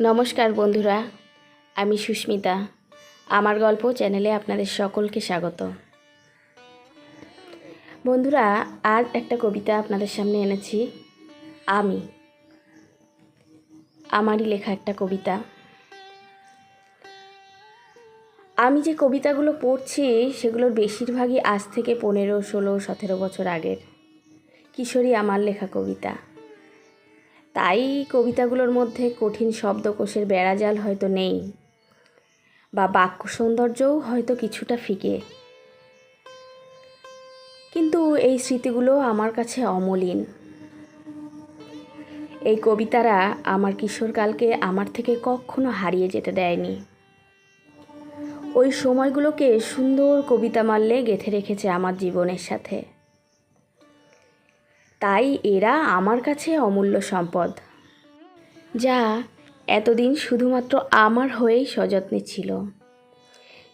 নমস্কার বন্ধুরা, আমি সুস্মিতা। আমার গল্প চ্যানেলে আপনাদের সকলকে স্বাগত। বন্ধুরা আজ একটা কবিতা আপনাদের সামনে এনেছি, আমি। আমারই লেখা একটা কবিতা। আমি যে কবিতাগুলো পড়ছি, সেগুলোর বেশিরভাগই আজ থেকে পনেরো, ষোলো, সতেরো বছর আগের। কিশোরী আমার লেখা কবিতা। তাই কবিতাগুলোর মধ্যে কঠিন শব্দকোষের বেড়াজাল হয়তো নেই বা বাক্য সৌন্দর্যও হয়তো কিছুটা ফিকে। কিন্তু এই স্মৃতিগুলো আমার কাছে অমলিন। এই কবিতারা আমার কিশোরকালকে আমার থেকে কখনো হারিয়ে যেতে দেয়নি। ওই সময়গুলোকে সুন্দর কবিতা মারলে গেঁথে রেখেছে আমার জীবনের সাথে। তাই এরা আমার কাছে অমূল্য সম্পদ। যা এতদিন শুধুমাত্র আমার হয়েই সযত্নে ছিল।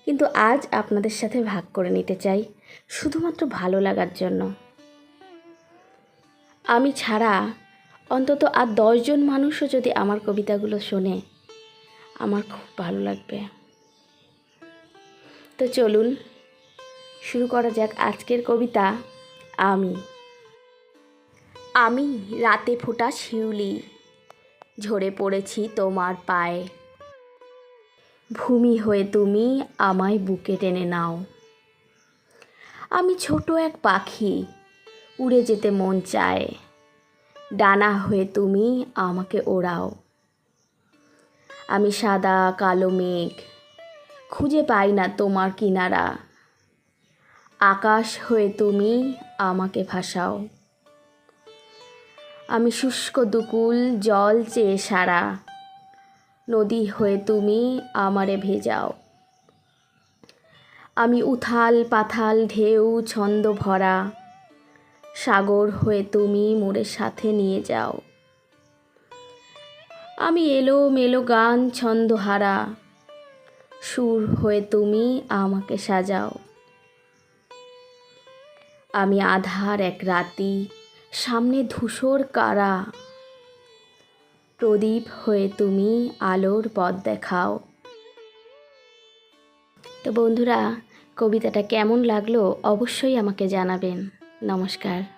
কিন্তু আজ আপনাদের সাথে ভাগ করে নিতে চাই, শুধুমাত্র ভালো লাগার জন্য। আমি ছাড়া অন্তত আর দশজন মানুষও যদি আমার কবিতাগুলো শোনে, আমার খুব ভালো লাগবে। তো চলুন, শুরু করা যাক আজকের কবিতা আমি। আমি রাতে ফোটা শিউলি, ঝরে পড়েছি তোমার পায়ে। ভূমি হয়ে তুমি আমায় বুকে টেনে নাও। আমি ছোট এক পাখি, উড়ে যেতে মন চায়। ডানা হয়ে তুমি আমাকে ওড়াও। আমি সাদা, কালো মেঘ, খুঁজে পাই না তোমার কিনারা। আকাশ হয়ে তুমি আমাকে ভাসাও। আমি শুষ্ক দুকুল জল চেয়ে সারা। নদী হয়ে তুমি আমারে ভেজাও। আমি উথাল পাথাল ঢেউ ছন্দ ভরা। সাগর হয়ে তুমি মোরে সাথে নিয়ে যাও। আমি এলো মেলো গান ছন্দহারা। সুর হয়ে তুমি আমাকে সাজাও। আমি আধার এক রাতি সামনে ধূসর কারা? প্রদীপ হয়ে তুমি আলোর পথ দেখাও। তো বন্ধুরা, কবিতাটা কেমন লাগল অবশ্যই আমাকে জানাবেন। নমস্কার।